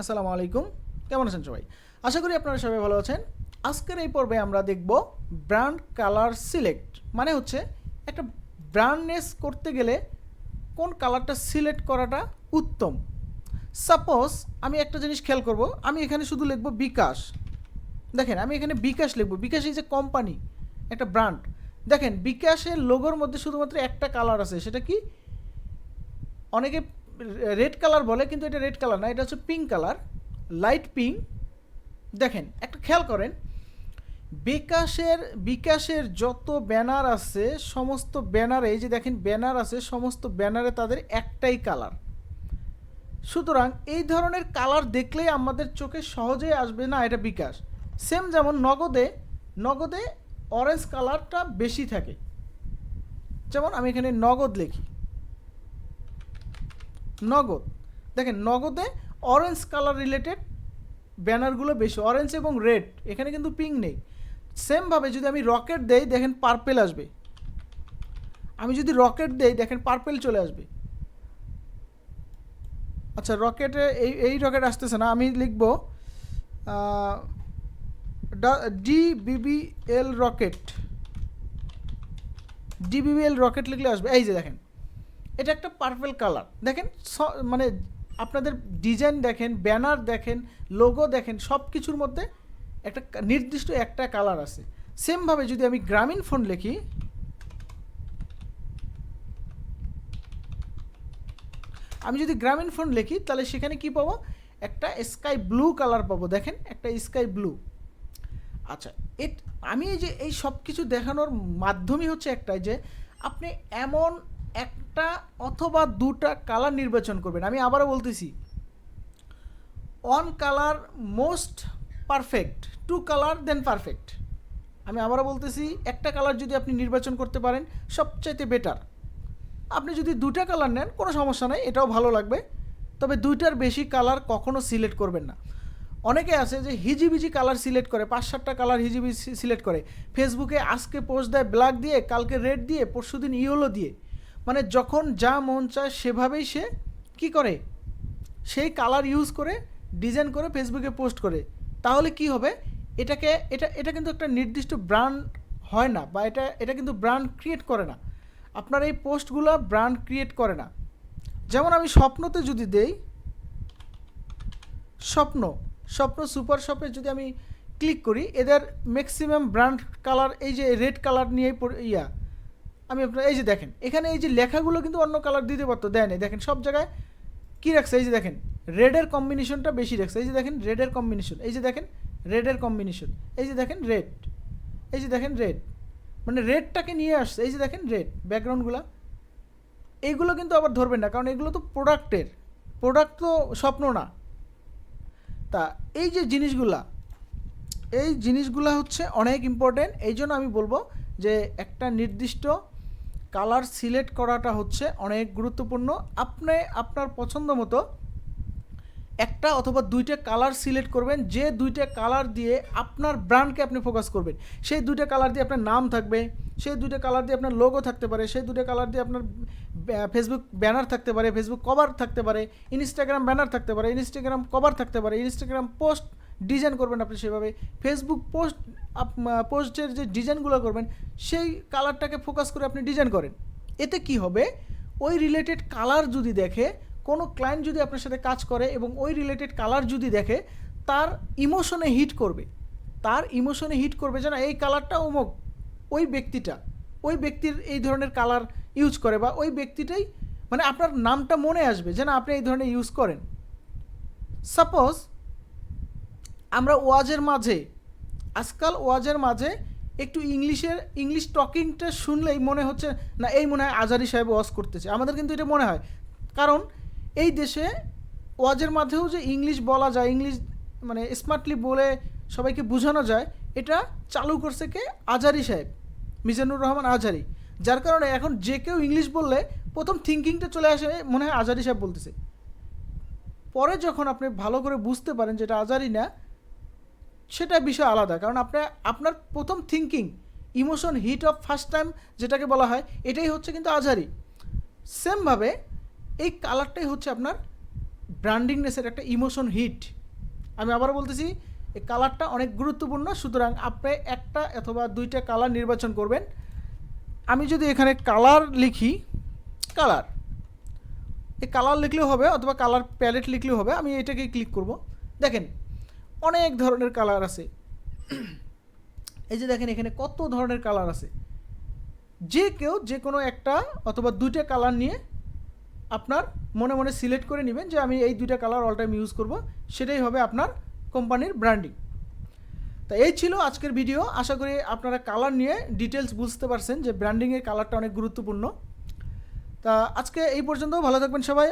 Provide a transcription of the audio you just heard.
আসসালামু আলাইকুম। কেমন আছেন সবাই? আশা করি আপনারা সবাই ভালো আছেন। আজকের এই পর্বে আমরা দেখব ব্র্যান্ড কালার সিলেক্ট মানে হচ্ছে একটা ব্র্যান্ডনেস করতে গেলে কোন কালারটা সিলেক্ট করাটা উত্তম। সাপোজ আমি একটা জিনিস খেয়াল করব, আমি এখানে শুধু লিখব বিকাশ। দেখেন, আমি এখানে বিকাশ লিখব। বিকাশ এই যে কোম্পানি একটা ব্র্যান্ড দেখেন, বিকাশের লোগোর মধ্যে শুধুমাত্র একটা কালার আছে, সেটা কি? অনেকে রেড কালার বলে, কিন্তু এটা রেড কালার না, এটা হচ্ছে পিঙ্ক কালার লাইট পিঙ্ক দেখেন, একটা খেয়াল করেন, বিকাশের বিকাশের যত ব্যানার আছে, সমস্ত ব্যানারে এই যে দেখেন ব্যানার আছে, সমস্ত ব্যানারে তাদের একটাই কালার সুতরাং এই ধরনের কালার দেখলেই আমাদের চোখে সহজেই আসবে না এটা বিকাশ। সেম যেমন নগদে নগদে অরেঞ্জ কালারটা বেশি থাকে। যেমন আমি এখানে নগদ লিখি। নগদ। দেখেন, নগদে অরেঞ্জ কালার রিলেটেড ব্যানারগুলো বেশি অরেঞ্জ এবং রেড এখানে কিন্তু পিঙ্ক নেই। সেমভাবে যদি আমি রকেট দেই, দেখেন পার্পেল আসবে। আমি যদি রকেট দেই, দেখেন পার্পেল চলে আসবে। আচ্ছা রকেটে এই এই রকেট আসতেছে না, আমি লিখব D BBL rocket DBBL rocket লিখলে আসবে, এই যে দেখেন। এটা একটা পার্পেল কালার দেখেন মানে আপনাদের ডিজাইন দেখেন ব্যানার দেখেন লোগো দেখেন সব কিছুর মধ্যে একটা নির্দিষ্ট একটা কালার আছে। সেমভাবে যদি আমি গ্রামীণ ফোন লিখি, আমি যদি গ্রামীণ ফোন লিখি, তাহলে সেখানে কি পাবো? একটা স্কাই ব্লু কালার পাবো। দেখেন, একটা স্কাই ব্লু আচ্ছা এট, আমি এই যে এই সব কিছু দেখানোর মাধ্যমই হচ্ছে একটাই যে, আপনি এমন একটা অথবা দুটা কালার নির্বাচন করবেন। আমি আবারও বলতেছি one colour most perfect two colour then perfect আমি আবারও বলতেছি, একটা কালার যদি আপনি নির্বাচন করতে পারেন, সবচাইতে বেটার আপনি যদি দুটা কালার নেন, কোনো সমস্যা নাই, এটাও ভালো লাগবে। তবে দুইটার বেশি কালার কখনো সিলেক্ট করবেন না। অনেকে আছে যে হিজিবিজি কালার সিলেক্ট করে, পাঁচ সাতটা কালার হিজিবিজি সিলেক্ট করে। ফেসবুকে আজকে পোস্ট দেয় ব্ল্যাক দিয়ে, কালকে রেড দিয়ে, পরশুদিন ইয়েলো দিয়ে। মানে যখন যা মন চায় সেভাবেই সে কি করে? সেই কালার ইউজ করে ডিজাইন করে ফেসবুকে পোস্ট করে। তাহলে কি হবে? এটাকে, এটা এটা কিন্তু একটা নির্দিষ্ট ব্র্যান্ড হয় না বা এটা এটা কিন্তু ব্র্যান্ড ক্রিয়েট করে না। আপনার এই পোস্টগুলো ব্র্যান্ড ক্রিয়েট করে না। যেমন আমি স্বপ্নতে যদি দেই, স্বপ্ন স্বপ্ন সুপার শপে যদি আমি ক্লিক করি, এদের ম্যাক্সিমাম ব্র্যান্ড কালার এই যে রেড কালার নিয়েই ইয়া আমি আপনার, এই যে দেখেন, এখানে এই যে লেখাগুলো কিন্তু অন্য কালার দিতে পারতো, দেয় নাই। দেখেন, সব জায়গায় কী রাখছে? এই যে দেখেন রেডের কম্বিনেশনটা বেশি রাখছে। এই যে দেখেন রেডের কম্বিনেশন এই যে দেখেন রেডের কম্বিনেশন এই যে দেখেন রেড এই যে দেখেন রেড মানে রেডটাকে নিয়ে আসছে। এই যে দেখেন রেড ব্যাকগ্রাউন্ডগুলো এইগুলো কিন্তু আবার ধরবেন না, কারণ এগুলো তো প্রোডাক্টের প্রোডাক্ট তো স্বপ্ন না। তা এই যে জিনিসগুলা, এই জিনিসগুলা হচ্ছে অনেক ইম্পর্টেন্ট এই জন্য আমি বলব যে একটা নির্দিষ্ট কালার সিলেক্ট করাটা হচ্ছে অনেক গুরুত্বপূর্ণ। আপনি আপনার পছন্দ মতো একটা অথবা দুইটা কালার সিলেক্ট করবেন, যে দুইটা কালার দিয়ে আপনার ব্র্যান্ডকে আপনি ফোকাস করবেন। সেই দুইটা কালার দিয়ে আপনার নাম থাকবে, সেই দুইটা কালার দিয়ে আপনার লোগো থাকতে পারে, সেই দুইটা কালার দিয়ে আপনার ফেসবুক ব্যানার থাকতে পারে ফেসবুক কভার থাকতে পারে ইনস্টাগ্রাম ব্যানার থাকতে পারে ইনস্টাগ্রাম কভার থাকতে পারে ইনস্টাগ্রাম পোস্ট ডিজাইন করবেন আপনি সেভাবে। ফেসবুক পোস্ট পোস্টের যে ডিজাইনগুলো করবেন, সেই কালারটাকে ফোকাস করে আপনি ডিজাইন করেন। এতে কি হবে? ওই রিলেটেড কালার যদি দেখে, কোনো ক্লায়েন্ট যদি আপনার সাথে কাজ করে এবং ওই রিলেটেড কালার যদি দেখে, তার ইমোশনে হিট করবে। তার ইমোশনে হিট করবে যে না এই কালারটা অমুক, ওই ব্যক্তিটা, ওই ব্যক্তির এই ধরনের কালার ইউজ করে বা ওই ব্যক্তিটাই মানে আপনার নামটা মনে আসবে যে না, আপনি এই ধরনের ইউজ করেন। সাপোজ আমরা ওয়াজের মাঝে, আজকাল ওয়াজের মাঝে একটু ইংলিশের, ইংলিশ টকিংটা শুনলেই মনে হচ্ছে, না, এই মনে হয় আজারি সাহেব ওয়াজ করতেছে। আমাদের কিন্তু এটা মনে হয়। কারণ এই দেশে ওয়াজের মাঝেও যে ইংলিশ বলা যায়, ইংলিশ মানে স্মার্টলি বলে সবাইকে বোঝানো যায়, এটা চালু করছে কে? আজারি সাহেব, মিজানুর রহমান আজারি। যার কারণে এখন যে কেউ ইংলিশ বললে প্রথম থিঙ্কিংটা চলে আসে, মনে হয় আজারি সাহেব বলতেছে। পরে যখন আপনি ভালো করে বুঝতে পারেন যেটা আজারি না সেটা বিষয় আলাদা। কারণ আপনার আপনার প্রথম thinking emotion hit of first time যেটাকে বলা হয়, এটাই হচ্ছে কিন্তু আজারি সেমভাবে এই কালারটাই হচ্ছে আপনার ব্র্যান্ডিংনেসের একটা ইমোশন হিট আমি আবার বলতেছি, এই কালারটা অনেক গুরুত্বপূর্ণ, সুতরাং আপনি একটা অথবা দুইটা কালার নির্বাচন করবেন। আমি যদি এখানে কালার লিখি কালার এই কালার লিখলেও হবে অথবা কালার প্যালেট লিখলেও হবে, আমি এটাকেই ক্লিক করব। দেখেন অনেক ধরনের কালার আছে। এই যে দেখেন এখানে কত ধরনের কালার আছে। যে কেউ যে কোনো একটা অথবা দুইটা কালার নিয়ে আপনার মনে মনে সিলেক্ট করে নেবেন যে আমি এই দুইটা কালার অল টাইম ইউজ করব, সেটাই হবে আপনার কোম্পানির ব্র্যান্ডিং। তা এই ছিল আজকের ভিডিও। আশা করি আপনারা কালার নিয়ে ডিটেলস বুঝতে পারছেন যে ব্র্যান্ডিংয়ের কালারটা অনেক গুরুত্বপূর্ণ। তা আজকে এই পর্যন্ত, ভালো থাকবেন সবাই।